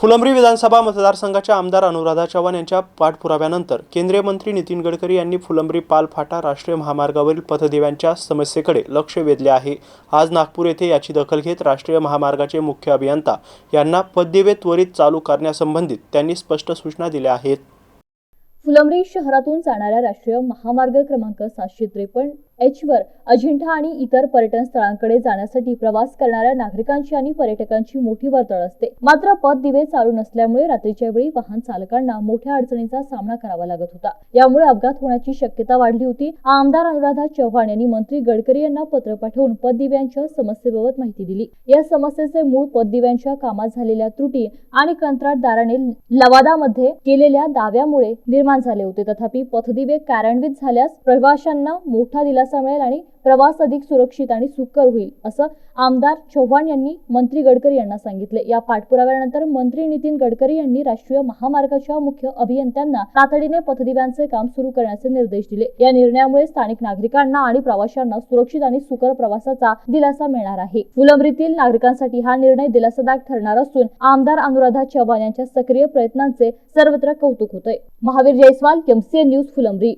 फुलंब्री विधानसभा मतदारसंघाच्या आमदार अनुराधा चव्हाण यांच्या पाठपुराव्यानंतर केंद्रीय मंत्री नितीन गडकरी यांनी फुलंब्री पाल फाटा राष्ट्रीय महामार्गावरील पथदिव्यांच्या समस्येकडे लक्ष वेधले आहे. आज नागपूर येथे याची दखल घेत राष्ट्रीय महामार्गाचे मुख्य अभियंता यांना पथदिवे त्वरित चालू करण्यासंबंधित त्यांनी स्पष्ट सूचना दिल्या आहेत. फुलंब्री शहरातून जाणाऱ्या राष्ट्रीय महामार्ग क्रमांक सातशे त्रेपन्न एचवर अजिंठा आणि इतर पर्यटन स्थळांकडे जाण्यासाठी प्रवास करणाऱ्या नागरिकांची आणि पर्यटकांची मोठी वर्दळ असते. मात्र पथ दिवे चालू नसल्यामुळे रात्रीच्या वेळी वाहन चालकांना मोठ्या अडचणीचा सामना करावा लागत होता. यामुळे अपघात होण्याची शक्यता वाढली होती. आमदार अनुराधा चव्हाण यांनी मंत्री गडकरी यांना पत्र पाठवून पथदिव्यांच्या समस्येबाबत माहिती दिली. या समस्येचे मूळ पथदिव्यांच्या कामात झालेल्या त्रुटी आणि कंत्राटदाराने लवादामध्ये केलेल्या दाव्यामुळे निर्माण झाले होते. तथापि पथदिवे कार्यान्वित झाल्यास प्रवाशांना मोठा दिलासा दिलासा मिळेल आणि प्रवास अधिक सुरक्षित आणि सुकर होईल असं आमदार चव्हाण यांनी मंत्री गडकरी यांना सांगितले. या पाठपुराव्यानंतर मंत्री नितीन गडकरी यांनी राष्ट्रीय महामार्गाच्या मुख्य अभियंत्यांना तातडीने पथदिव्यांचे काम सुरू करण्याचे निर्देश दिले. या निर्णयामुळे स्थानिक नागरिकांना आणि प्रवाशांना सुरक्षित आणि सुकर प्रवासाचा दिलासा मिळणार आहे. फुलंब्रीतील नागरिकांसाठी हा निर्णय दिलासादायक ठरणार असून आमदार अनुराधा चव्हाण यांच्या सक्रिय प्रयत्नांचे सर्वत्र कौतुक होतंय. Mahavir Jaiswal MCA news Phulambri.